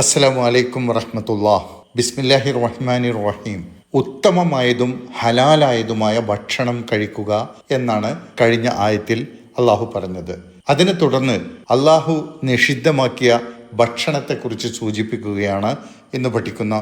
അസ്സലാമു അലൈക്കും വറഹമത്തുല്ലാ ബിസ്മില്ലാഹി റഹ്മാനി റഹീം ഉത്തമമായതും ഹലാലായതുമായ ഭക്ഷണം കഴിക്കുക എന്നാണ് കഴിഞ്ഞ ആയത്തിൽ അള്ളാഹു പറഞ്ഞത്. അതിനെ തുടർന്ന് അള്ളാഹു നിഷിദ്ധമാക്കിയ ഭക്ഷണത്തെക്കുറിച്ച് സൂചിപ്പിക്കുകയാണ് ഇന്ന് പഠിക്കുന്ന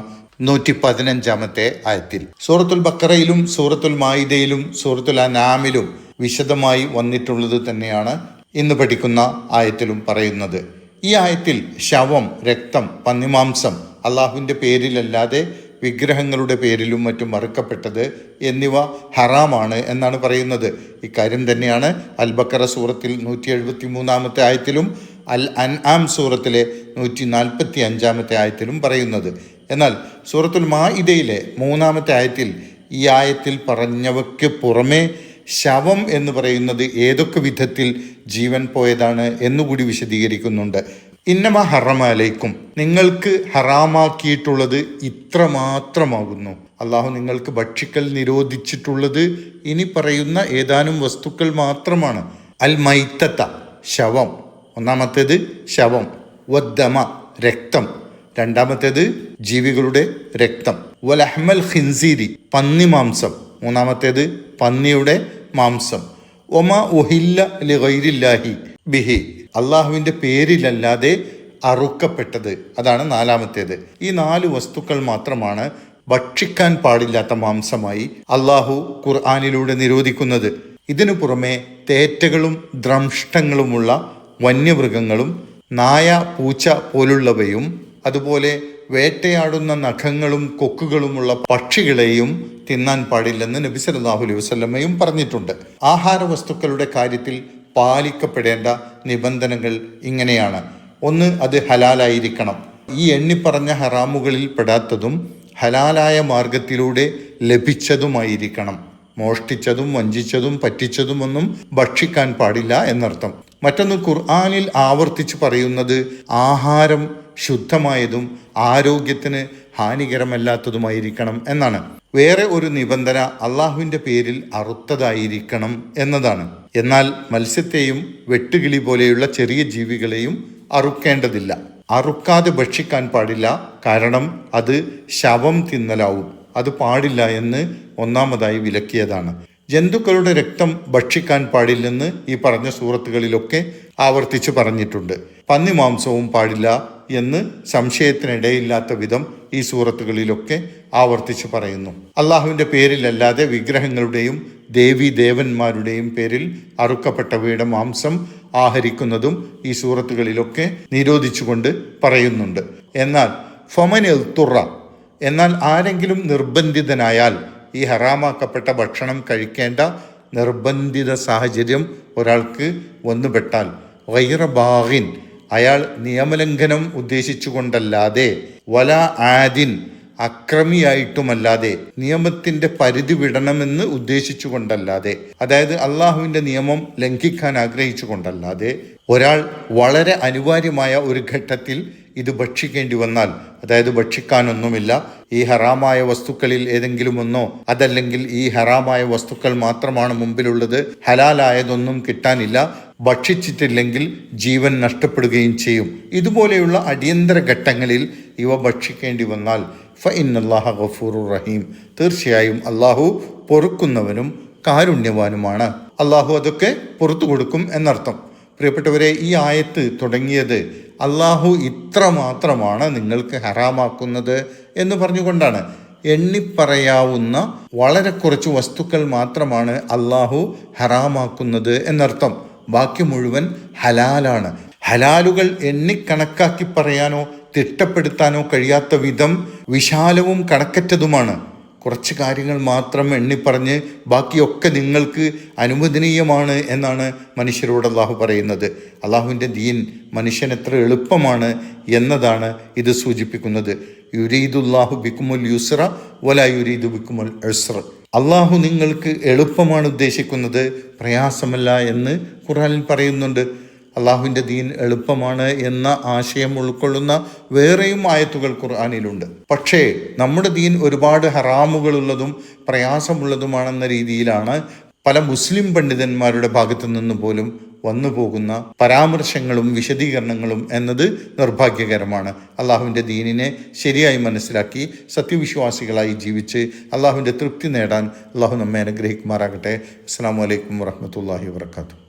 നൂറ്റി പതിനഞ്ചാമത്തെ ആയത്തിൽ. സൂറത്തുൽ ബക്കറയിലും സൂറത്തുൽ മായിദയിലും സൂറത്തുൽ അനാമിലും വിശദമായി വന്നിട്ടുള്ളത് തന്നെയാണ് ഇന്ന് പഠിക്കുന്ന ആയത്തിലും പറയുന്നത്. ഈ ആയത്തിൽ ശവം രക്തം പന്നിമാംസം അള്ളാഹുവിന്റെ പേരിലല്ലാതെ വിഗ്രഹങ്ങളുടെ പേരിലും മറ്റും മറുക്കപ്പെട്ടത് എന്നിവ ഹറാമാണ് എന്നാണ് പറയുന്നത്. ഇക്കാര്യം തന്നെയാണ് അൽബക്കറ സൂറത്തിൽ നൂറ്റി എഴുപത്തി മൂന്നാമത്തെ ആയത്തിലും അൽ അൻ ആം സൂറത്തിലെ നൂറ്റി നാൽപ്പത്തി അഞ്ചാമത്തെ ആയത്തിലും പറയുന്നത്. എന്നാൽ സൂറത്തുൽ മാ മാഇദയിലെ മൂന്നാമത്തെ ആയത്തിൽ ഈ ആയത്തിൽ പറഞ്ഞവയ്ക്ക് പുറമേ ശവം എന്ന് പറയുന്നത് ഏതൊക്കെ വിധത്തിൽ ജീവൻ പോയതാണ് എന്നുകൂടി വിശദീകരിക്കുന്നുണ്ട്. ഇന്നമ ഹറമാലേക്കും നിങ്ങൾക്ക് ഹറാമാക്കിയിട്ടുള്ളത് ഇത്ര മാത്രമാകുന്നു. അള്ളാഹു നിങ്ങൾക്ക് ഭക്ഷിക്കൽ നിരോധിച്ചിട്ടുള്ളത് ഇനി പറയുന്ന ഏതാനും വസ്തുക്കൾ മാത്രമാണ്. അൽ മൈത്തത്ത ശവം. ഒന്നാമത്തേത് ശവം. വദ്ദമ രക്തം. രണ്ടാമത്തേത് ജീവികളുടെ രക്തം. വലഹ്മൽ ഖിൻസീരി പന്നി മാംസം. മൂന്നാമത്തേത് പന്നിയുടെ മാംസം. ഒമ ഒഹില്ല ലിഹൈരില്ലാഹി ബിഹി. അള്ളാഹുവിന്റെ പേരിലല്ലാതെ അറുക്കപ്പെട്ടത്. അതാണ് നാലാമത്തേത്. ഈ നാല് വസ്തുക്കൾ മാത്രമാണ് ഭക്ഷിക്കാൻ പാടില്ലാത്ത മാംസമായി അള്ളാഹു ഖുർആാനിലൂടെ നിരോധിക്കുന്നത്. ഇതിനു പുറമെ തേറ്റകളും ദ്രംഷ്ടങ്ങളുമുള്ള വന്യമൃഗങ്ങളും നായ പൂച്ച പോലുള്ളവയും അതുപോലെ വേട്ടയാടുന്ന നഖങ്ങളും കൊക്കുകളുമുള്ള പക്ഷികളെയും തിന്നാൻ പാടില്ലെന്ന് നബി സല്ലാഹു അലൈഹി വസല്ലമയും പറഞ്ഞിട്ടുണ്ട്. ആഹാര വസ്തുക്കളുടെ കാര്യത്തിൽ പാലിക്കപ്പെടേണ്ട നിബന്ധനകൾ ഇങ്ങനെയാണ്. ഒന്ന് അത് ഹലാലായിരിക്കണം. ഈ എണ്ണിപ്പറഞ്ഞ ഹറാമുകളിൽ പെടാത്തതും ഹലാലായ മാർഗത്തിലൂടെ ലഭിച്ചതുമായിരിക്കണം. മോഷ്ടിച്ചതും വഞ്ചിച്ചതും പറ്റിച്ചതുമൊന്നും ഭക്ഷിക്കാൻ പാടില്ല എന്നർത്ഥം. മറ്റൊന്ന് ഖുർആാനിൽ ആവർത്തിച്ച് പറയുന്നത് ആഹാരം ശുദ്ധമായതും ആരോഗ്യത്തിന് ഹാനികരമല്ലാത്തതുമായിരിക്കണം എന്നാണ്. വേറെ ഒരു നിബന്ധന അള്ളാഹുവിന്റെ പേരിൽ അറുത്തതായിരിക്കണം എന്നതാണ്. എന്നാൽ മത്സ്യത്തെയും വെട്ടുകിളി പോലെയുള്ള ചെറിയ ജീവികളെയും അറുക്കേണ്ടതില്ല. അറുക്കാതെ ഭക്ഷിക്കാൻ പാടില്ല. കാരണം അത് ശവം തിന്നലാവും. അത് പാടില്ല എന്ന് ഒന്നാമതായി വിലക്കിയതാണ്. ജന്തുക്കളുടെ രക്തം ഭക്ഷിക്കാൻ പാടില്ലെന്ന് ഈ പറഞ്ഞ സൂറത്തുകളിലൊക്കെ ആവർത്തിച്ച് പറഞ്ഞിട്ടുണ്ട്. പന്നി മാംസവും പാടില്ല എന്ന് സംശയത്തിനിടയില്ലാത്ത വിധം ഈ സൂറത്തുകളിലൊക്കെ ആവർത്തിച്ച് പറയുന്നു. അള്ളാഹുവിന്റെ പേരിലല്ലാതെ വിഗ്രഹങ്ങളുടെയും ദേവി ദേവന്മാരുടെയും പേരിൽ അറുക്കപ്പെട്ടവയുടെ മാംസം ആഹരിക്കുന്നതും ഈ സൂറത്തുകളിലൊക്കെ നിരോധിച്ചുകൊണ്ട് പറയുന്നുണ്ട്. എന്നാൽ ഫൊമനിൽ തുറ എന്നാൽ ആരെങ്കിലും നിർബന്ധിതനായാൽ ഈ ഹറാമാക്കപ്പെട്ട ഭക്ഷണം കഴിക്കേണ്ട നിർബന്ധിത സാഹചര്യം ഒരാൾക്ക് വന്നുപെട്ടാൽ വൈറബാഹിൻ അയാൾ നിയമലംഘനം ഉദ്ദേശിച്ചുകൊണ്ടല്ലാതെ വല ആദിൻ അക്രമിയായിട്ടുമല്ലാതെ നിയമത്തിന്റെ പരിധി വിടണമെന്ന് ഉദ്ദേശിച്ചുകൊണ്ടല്ലാതെ അതായത് അള്ളാഹുവിന്റെ നിയമം ലംഘിക്കാൻ ആഗ്രഹിച്ചുകൊണ്ടല്ലാതെ ഒരാൾ വളരെ അനിവാര്യമായ ഒരു ഘട്ടത്തിൽ ഇത് ഭക്ഷിക്കേണ്ടി വന്നാൽ അതായത് ഭക്ഷിക്കാനൊന്നുമില്ല ഈ ഹറാമായ വസ്തുക്കളിൽ ഏതെങ്കിലും ഒന്നോ അതല്ലെങ്കിൽ ഈ ഹറാമായ വസ്തുക്കൾ മാത്രമാണ് മുമ്പിലുള്ളത് ഹലാലായതൊന്നും കിട്ടാനില്ല ഭക്ഷിച്ചിട്ടില്ലെങ്കിൽ ജീവൻ നഷ്ടപ്പെടുകയും ചെയ്യും. ഇതുപോലെയുള്ള അടിയന്തര ഘട്ടങ്ങളിൽ ഇവ ഭക്ഷിക്കേണ്ടി വന്നാൽ ഫ ഇന്നല്ലാഹ ഗഫൂറുർ റഹീം. തീർച്ചയായും അള്ളാഹു പൊറുക്കുന്നവനും കാരുണ്യവാനുമാണ്. അള്ളാഹു അതൊക്കെ പുറത്തു കൊടുക്കും എന്നർത്ഥം. പ്രിയപ്പെട്ടവരെ ഈ ആയത്ത് തുടങ്ങിയത് അള്ളാഹു ഇത്ര മാത്രമാണ് നിങ്ങൾക്ക് ഹറാമാക്കുന്നത് എന്ന് പറഞ്ഞുകൊണ്ടാണ്. എണ്ണിപ്പറയാവുന്ന വളരെ കുറച്ച് വസ്തുക്കൾ മാത്രമാണ് അള്ളാഹു ഹറാമാക്കുന്നത് എന്നർത്ഥം. ബാക്കി മുഴുവൻ ഹലാലാണ്. ഹലാലുകൾ എണ്ണിക്കണക്കാക്കി പറയാനോ തിട്ടപ്പെടുത്താനോ കഴിയാത്ത വിധം വിശാലവും കണക്കറ്റതുമാണ്. കുറച്ച് കാര്യങ്ങൾ മാത്രം എണ്ണിപ്പറഞ്ഞ് ബാക്കിയൊക്കെ നിങ്ങൾക്ക് അനുവദനീയമാണ് എന്നാണ് മനുഷ്യരോട് അള്ളാഹു പറയുന്നത്. അള്ളാഹുവിന്റെ ദീൻ മനുഷ്യൻ എത്ര എളുപ്പമാണ് എന്നതാണ് ഇത് സൂചിപ്പിക്കുന്നത്. യുരീദുല്ലാഹു ബിക്കുമുൽ യുസ്ര വല യുരീദു ബിക്കുമുൽ എസ്ര അള്ളാഹു നിങ്ങൾക്ക് എളുപ്പമാണ് ഉദ്ദേശിക്കുന്നത്. പ്രയാസമല്ല എന്ന് ഖുറാനിൽ പറയുന്നുണ്ട്. അള്ളാഹുവിന്റെ ദീൻ എളുപ്പമാണ് എന്ന ആശയം ഉൾക്കൊള്ളുന്ന വേറെയും ആയത്തുകൾ ഖുർആാനിലുണ്ട്. പക്ഷേ നമ്മുടെ ദീൻ ഒരുപാട് ഹറാമുകളുള്ളതും പ്രയാസമുള്ളതുമാണെന്ന രീതിയിലാണ് പല മുസ്ലിം പണ്ഡിതന്മാരുടെ ഭാഗത്തു നിന്ന് പോലും വന്നു പോകുന്ന പരാമർശങ്ങളും വിശദീകരണങ്ങളും എന്നത് നിർഭാഗ്യകരമാണ്. അള്ളാഹുവിന്റെ ദീനിനെ ശരിയായി മനസ്സിലാക്കി സത്യവിശ്വാസികളായി ജീവിച്ച് അള്ളാഹുവിന്റെ തൃപ്തി നേടാൻ അള്ളാഹു നമ്മെ അനുഗ്രഹിക്കുമാറാകട്ടെ. അസ്സാം വലൈക്കും വാഹമത്തല്ലാഹി വാത്തു